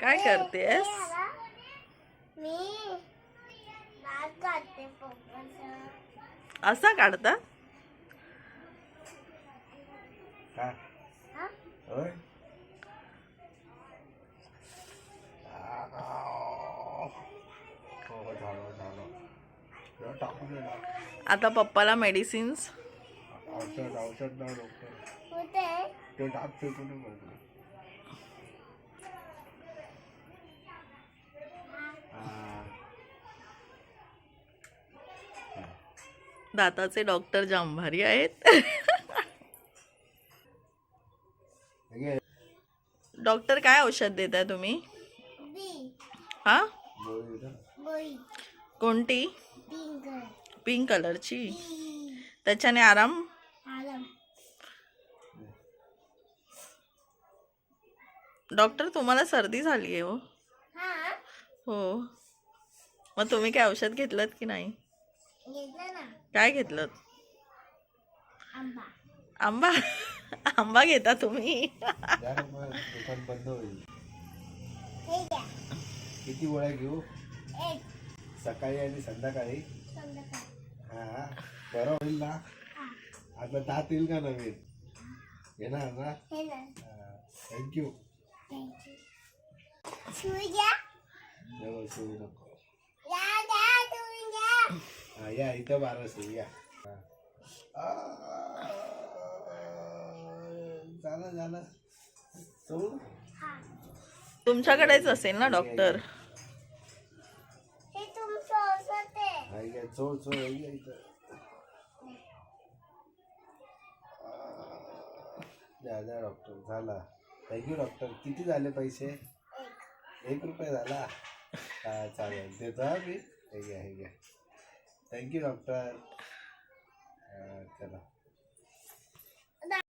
काय करतेस? मी असा काढता? हा? हो ना. आता पप्पाला मेडिसिन्स औषध औषध दाताचे डॉक्टर जाम भारी आहेत. डॉक्टर काय औषध देताय तुम्ही? हाँ? कोणती? पिंक कलरची. त्याच्याने आराम? डॉक्टर तुम्हाला सर्दी झाली आहे हो. हा. हो. मग तुम्ही काय औषध घेतलं की नाही? घेतलं ना काय घेतलं? आंबा. आंबा? आंबा घेता तुम्ही? दुकान बंद होईल. हे घ्या. किती गोळ्या घेऊ? एक. सकाळी आणि संध्याकाळी? संध्याकाळ. हा बरं होईल ना? आता दात येईल का नवीन? येणार ना? हे. ना थँक्यू थँक्यू सुई घ्या. जवळ सुरू नको या द्या तुम्ही घ्या हा या इथं बारा सुरू या. झालं झालं. सोड हा तुमच्याकडेच असेल ना डॉक्टर हे हा चोळ चोळ हे इथं. द्या द्या डॉक्टर झाला. थँक्यू डॉक्टर किती झाले पैसे? एक. एक रुपये झाला? हा चालेल. देतो हा मी. हे घ्या हे घ्या. थँक्यू डॉक्टर चला.